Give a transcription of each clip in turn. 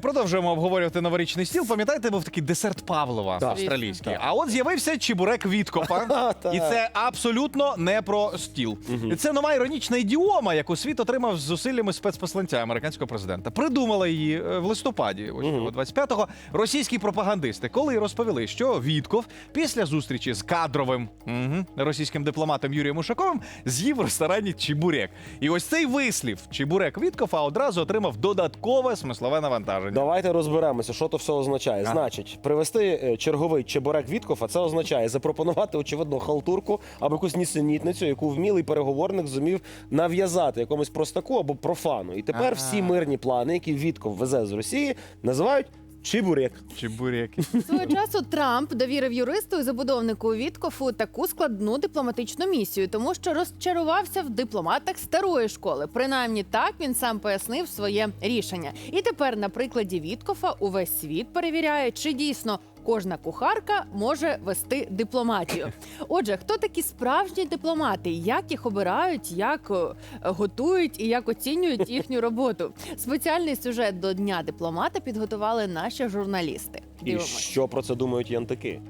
Продовжуємо обговорювати новорічний стіл. Пам'ятаєте, був такий десерт Павлова Так. австралійський. А от з'явився чебурек Віткофа. І це абсолютно не про стіл. І Це нова іронічна ідіома, яку світ отримав з зусиллями спецпосланця американського президента. Придумала її е, в листопаді, ось цього 25-го, російські пропагандисти, коли розповіли, що Вітков після зустрічі з кадровим мгм, російським дипломатом Юрієм Ушаковим з'їв в ресторані чебурек. І ось цей вислів чебурек Віткофа одразу отримав додаткове смислове навантаження. Давайте розберемося, що то все означає. Ага. Значить, привезти е, черговий чебурек Віткофа, це означає запропонувати очевидно халтурку або якусь нісенітницю, яку вмілий переговорник зумів нав'язати якомусь простаку або профану. І тепер Ага. всі мирні плани, які Вітков везе з Росії, називають чебурек. Чебуреки. Свого часу Трамп довірив юристу і забудовнику Віткофу таку складну дипломатичну місію, тому що розчарувався в дипломатах старої школи. Принаймні так він сам пояснив своє рішення. І тепер на прикладі Віткофа увесь світ перевіряє, чи дійсно. Кожна кухарка може вести дипломатію. Отже, хто такі справжні дипломати? Як їх обирають, як е, готують і як оцінюють їхню роботу? Спеціальний сюжет до дня дипломата підготували наші журналісти. І Дивимось. що про це думають янтики?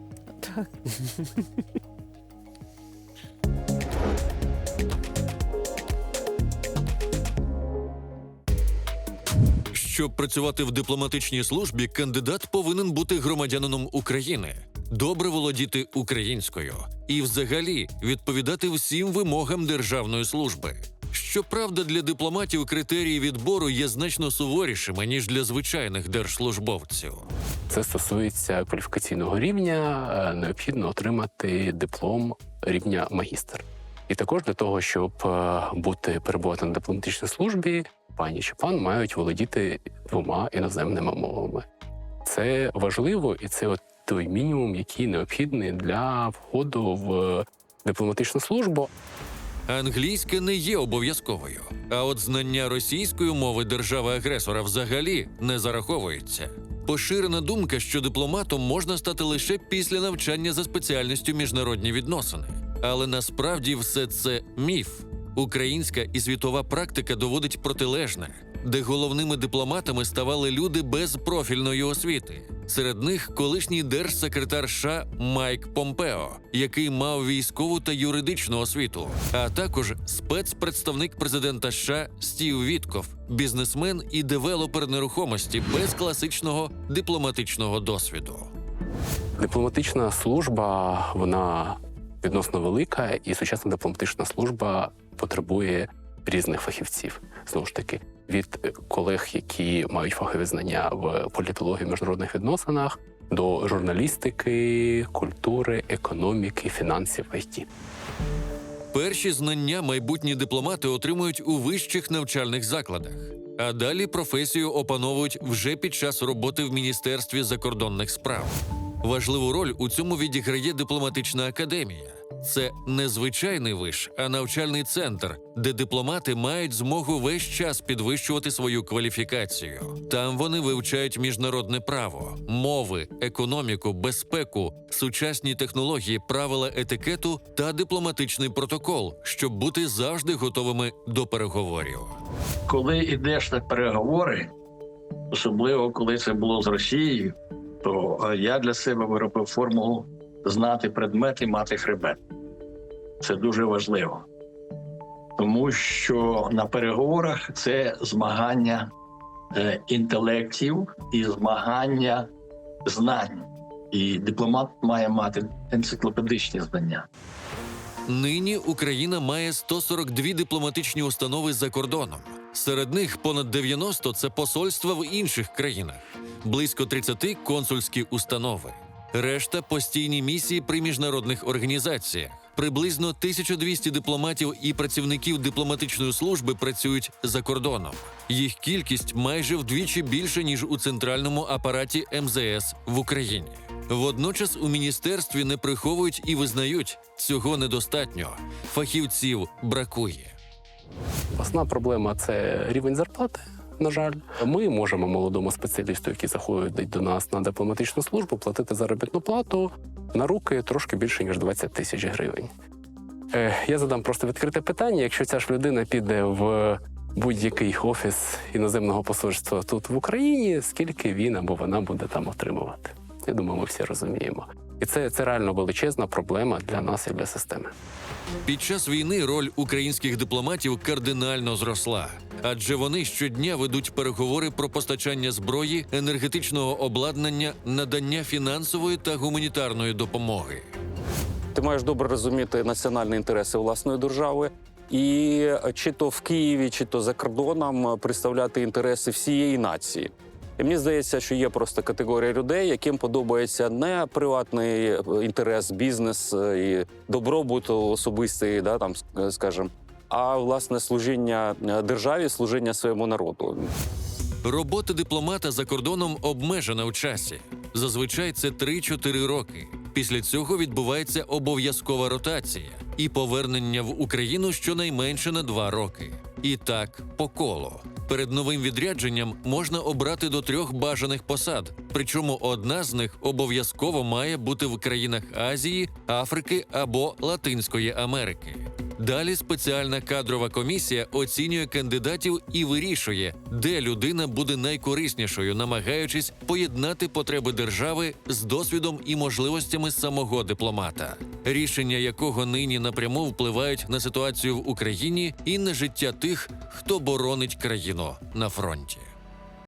Щоб працювати в дипломатичній службі, кандидат повинен бути громадянином України, добре володіти українською і, взагалі, відповідати всім вимогам державної служби. Щоправда, для дипломатів критерії відбору є значно суворішими ніж для звичайних держслужбовців. Це стосується кваліфікаційного рівня, е, необхідно отримати диплом рівня магістр. І також для того, щоб е, бути перебувати на дипломатичній службі, пані чи пан мають володіти двома іноземними мовами. Це важливо, і це от той мінімум, який необхідний для входу в дипломатичну службу. Англійська не є обов'язковою, а от знання російської мови держави-агресора взагалі не зараховується. Поширена думка, що дипломатом можна стати лише після навчання за спеціальністю міжнародні відносини. Але насправді все це міф. Українська і світова практика доводить протилежне, де головними дипломатами ставали люди без профільної освіти. Серед них колишній держсекретар США Майк Помпео, який мав військову та юридичну освіту, а також спецпредставник президента США Стів Вітков, бізнесмен і девелопер нерухомості без класичного дипломатичного досвіду. Дипломатична служба вона відносно велика, і сучасна дипломатична служба потребує різних фахівців. Знову ж таки, від колег, які мають фахові знання в політології міжнародних відносинах, до журналістики, культури, економіки, фінансів, IT. Перші знання майбутні дипломати отримують у вищих навчальних закладах, а далі професію опановують вже під час роботи в Міністерстві закордонних справ. Важливу роль у цьому відіграє дипломатична академія. Це не звичайний виш, а навчальний центр, де дипломати мають змогу весь час підвищувати свою кваліфікацію. Там вони вивчають міжнародне право, мови, економіку, безпеку, сучасні технології, правила етикету та дипломатичний протокол, щоб бути завжди готовими до переговорів. коли йдеш на переговори, особливо коли це було з Росією, то я для себе виробив формулу знати предмет і мати хребет. Це дуже важливо. Тому що на переговорах це змагання е, інтелектів і змагання знань. І дипломат має мати енциклопедичні знання. Нині Україна має 142 дипломатичні установи за кордоном. Серед них понад 90 – це посольства в інших країнах, близько 30 – консульські установи. Решта постійні місії при міжнародних організаціях. Приблизно 1200 дипломатів і працівників дипломатичної служби працюють за кордоном. Їх кількість майже вдвічі більше ніж у центральному апараті МЗС в Україні. Водночас у міністерстві не приховують і визнають, цього недостатньо. Фахівців бракує. Основна проблема це рівень зарплати. На жаль, ми можемо молодому спеціалісту, який заходить до нас на дипломатичну службу, платити заробітну плату на руки трошки більше ніж 20 тисяч гривень. Е, я задам просто відкрите питання: якщо ця ж людина піде в будь-який офіс іноземного посольства тут в Україні, скільки він або вона буде там отримувати. Я думаю, ми всі розуміємо. І це, це реально величезна проблема для нас і для системи. Під час війни роль українських дипломатів кардинально зросла, адже вони щодня ведуть переговори про постачання зброї, енергетичного обладнання, надання фінансової та гуманітарної допомоги. Ти маєш добре розуміти національні інтереси власної держави, і чи то в Києві, чи то за кордоном представляти інтереси всієї нації. І мені здається, що є просто категорія людей, яким подобається не приватний е, інтерес, бізнес е, і добробут особистий, да там ск- скажімо, а власне служіння е, державі, служіння своєму народу. Робота дипломата за кордоном обмежена у часі. Зазвичай це 3-4 роки. Після цього відбувається обов'язкова ротація і повернення в Україну щонайменше на 2 роки. І так по колу. Перед новим відрядженням можна обрати до трьох бажаних посад, причому одна з них обов'язково має бути в країнах Азії, Африки або Латинської Америки. Далі спеціальна кадрова комісія оцінює кандидатів і вирішує, де людина буде найкориснішою, намагаючись поєднати потреби держави з досвідом і можливостями самого дипломата, рішення якого нині напряму впливають на ситуацію в Україні і на життя тих, хто боронить країну на фронті.